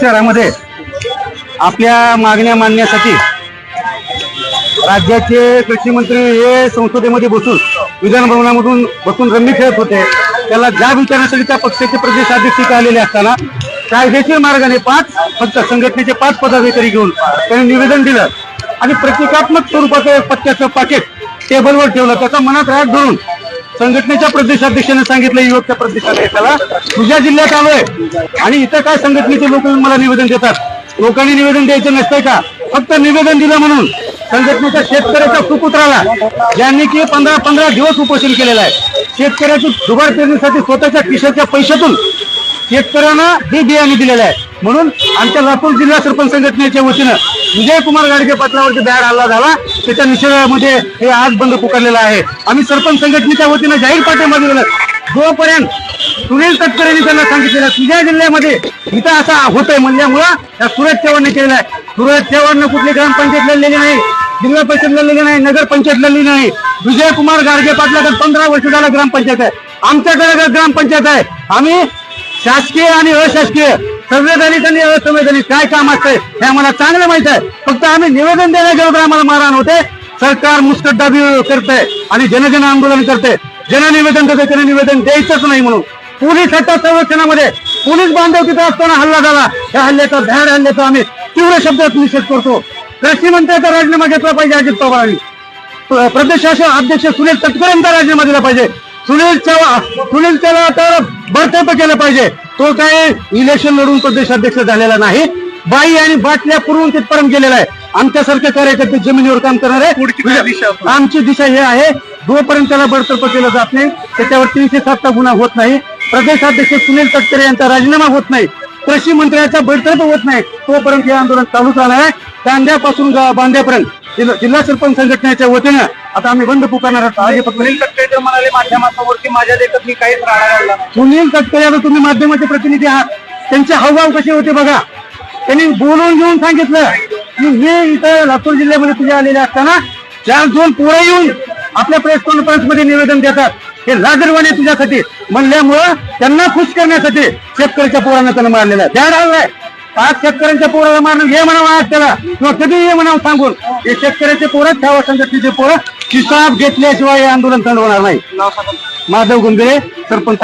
शहरामध्ये आपल्या मागण्या मांडण्यासाठी राज्याचे कृषी मंत्री हे संसदेमध्ये बसून विधानभवनामधून बसून रम्मी खेळत होते. त्याला ज्या विचारण्यासाठी त्या पक्षाचे प्रदेशाध्यक्ष इथे आलेले असताना कायदेशीर मार्गाने पाच फक्त संघटनेचे पाच पदाधिकारी घेऊन त्यांनी निवेदन दिलं आणि प्रतिकात्मक स्वरूपाचं पत्त्याचं पाकिट टेबलवर ठेवलं. त्याचा मनात राग धरून संघटनेच्या प्रदेशाध्यक्षाने सांगितलं युवकच्या प्रदेशाध्यक्षाला तुझ्या जिल्ह्यात आलोय. आणि इथं काय संघटनेचे लोक मला निवेदन देतात? लोकांनी निवेदन द्यायचं नसतंय का? फक्त निवेदन दिलं म्हणून. संघटनेच्या शेतकऱ्याच्या सुपुत्राला ज्यांनी की पंधरा पंधरा दिवस उपोषण केलेलं आहे. शेतकऱ्याची दुबार पेरणीसाठी स्वतःच्या खिशाच्या पैशातून शेतकऱ्यांना हे बियाणे दिलेलं आहे. म्हणून आमच्या लातूर जिल्हा सरपंच संघटनेच्या वतीनं विजय कुमार गाडगे पाटलावरती बॅड हल्ला झाला. त्याच्या निषेधामध्ये हे आज बंद पुकारलेलं आहे. आम्ही सरपंच संघटनेच्या वतीनं जाहीर पाठिंबा दिलेला जोपर्यंत सुनील तटकरेंनी त्यांना सांगितलेलं तुझ्या जिल्ह्यामध्ये इथं असा होतोय म्हणल्यामुळं त्या सुरज चव्हाणने केलेला आहे. सुरज चव्हाणनं कुठली ग्रामपंचायत लढलेली नाही जिल्हा परिषद लढलेली नाही नगर पंचायत लढलेली नाही. विजयकुमार गाडगे पाटलाकडे पंधरा वर्ष झाला ग्रामपंचायत आहे. आमच्याकडे ग्रामपंचायत आहे. आम्ही शासकीय आणि अशासकीय संवैधानिक आणि असंवैधानिक काय काम असतंय हे आम्हाला चांगलं माहीत आहे. फक्त आम्ही निवेदन देण्या गेलो तर आम्हाला मारहाण होते. सरकार मुस्कटदाबी करतंय आणि जनजन आंदोलन करते जन निवेदन करते त्यांना निवेदन द्यायचंच नाही म्हणून. पोलीस हट्टा संरक्षणामध्ये पोलीस बांधव तिथे असताना हल्ला झाला. त्या हल्ल्याचा भ्याड हल्ल्याचा आम्ही तीव्र शब्दात निषेध करतो. कृषी मंत्र्याचा राजीनामा घेतला पाहिजे अजित पवारांनी. प्रदेशाचे अध्यक्ष सुनील तटकरेंचा राजीनामा दिला पाहिजे. सुनील सुनील चव्हाण तर बडतर्फ केलं पाहिजे. तो काय इलेक्शन लढून प्रदेशाध्यक्ष झालेला नाही. बाई आणि बाटल्या पुरवून तिथपर्यंत गेलेला आहे. आमच्यासारखे कार्यकर्ते जमिनीवर काम करणार आहे आमची दिशा हे आहे. जोपर्यंत त्याला बडतर्फ केलं जात नाही त्याच्यावर तीनशे सातचा गुन्हा होत नाही. प्रदेशाध्यक्ष सुनील तटकरे यांचा राजीनामा होत नाही. कृषी मंत्र्याचा बडतर्फ होत नाही. तोपर्यंत हे आंदोलन चालू राहणार आहे. कांद्यापासून बांद्यापर्यंत. जिल्हा सरपंच संघटनेच्या वतीनं आता आम्ही बंद पुकारणार आहोत. फक्त सुनील तटकरे तर म्हणाले माध्यमांवरती माझ्या देखत मी काहीच राडा घालला नाही. सुनील तटकरे आता तुम्ही माध्यमाचे प्रतिनिधी आहात. त्यांचे हावभाव कसे होते बघा. त्यांनी बोलून घेऊन सांगितलं की हे इथं लातूर जिल्ह्यामध्ये तुझे आलेले असताना चार दोन पोरं येऊन आपल्या प्रेस कॉन्फरन्समध्ये निवेदन देतात. हे लाजरवाणे तुझ्यासाठी. म्हणल्यामुळं त्यांना खुश करण्यासाठी शेतकऱ्याच्या पोरांना त्यानं मारलेलं आहे. त्या डावलाय पाच शेतकऱ्यांच्या पोराला मारणं हे म्हणावं आज त्याला. किंवा कधी हे म्हणावं सांगून. हे शेतकऱ्याचे पोरं ठेवा संघटनेचे पोरं. हिसाब घेतल्याशिवाय हे आंदोलन थंड होणार नाही. माधव गुंजळे सरपंच